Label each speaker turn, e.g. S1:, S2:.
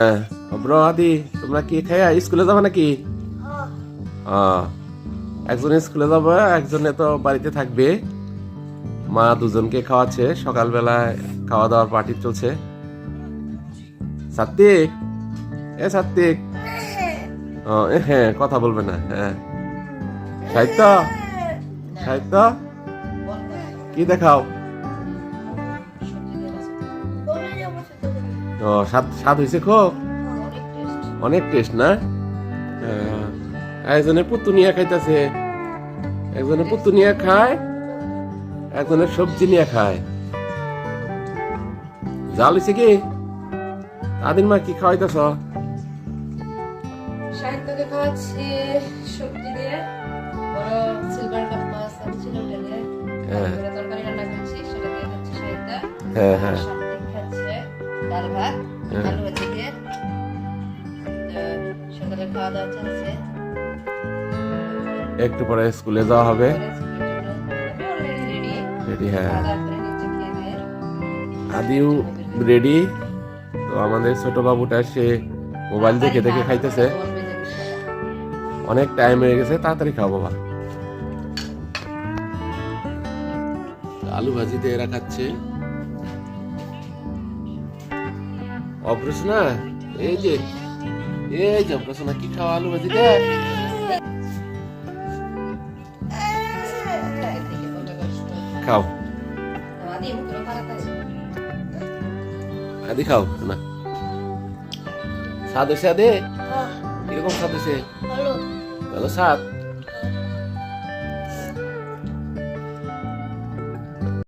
S1: হ্যাঁ। ব্র আদি তোমরা কি খাইয়া স্কুলে যাবে নাকি? আহ, একজনে স্কুলে যাবে একজনে তো বাড়িতে থাকবে। মা দুজনকে খাওয়াচ্ছে সকালবেলায় খাওয়া দাওয়ার পার্টি চলছে। সাত্বিক? এ সাত্বিক। এ হ্যাঁ কথা বলবে না হ্যাঁ। সাহিত্য? সাহিত্য? কি দেখাও? ও স্বাদ স্বাদ হয়েছে খুব? অনেক টেস্ট না? একজনে পুতুনিয়া খাইতেছে। একজনে পুতুনিয়া খায় একজনে সবজি নিয়ে খায়। জাল হয়েছে কি? আদিন মা কি খাওয়াইতেছ?
S2: সাহিত্যকে খাওয়াচ্ছি সবজি দিয়ে। বড় সিলভার কাপ মাছ ছিল ঢেলে
S1: হ্যাঁ।
S2: তরকারি রান্না করছি সেটা দিয়ে খাচ্ছি সাহিত্য
S1: হ্যাঁ হ্যাঁ।
S2: ডাল ভাত
S1: হ্যাঁ।
S2: আলু সকালে খাওয়া দাওয়া চলছে।
S1: একটু পরে স্কুলে যাওয়া হবে।
S2: রেডি
S1: হ্যাঁ। আদিও রেডি তো আমাদের ছোট বাবুটা সে মোবাইল দেখে দেখে খাইতেছে। অনেক টাইম হয়ে গেছে তাড়াতাড়ি খাও বাবা। আলু ভাজি দিয়ে এরা খাচ্ছে। অপারেশনা এই যে এই যে অপারেশনা কি খাওয়া আলু ভাজি দিয়ে খাও।
S2: আদি
S1: খাও না। স্বাদ হয়েছে আদে? কীরকম স্বাদ হয়েছে ভালো স্বাদ?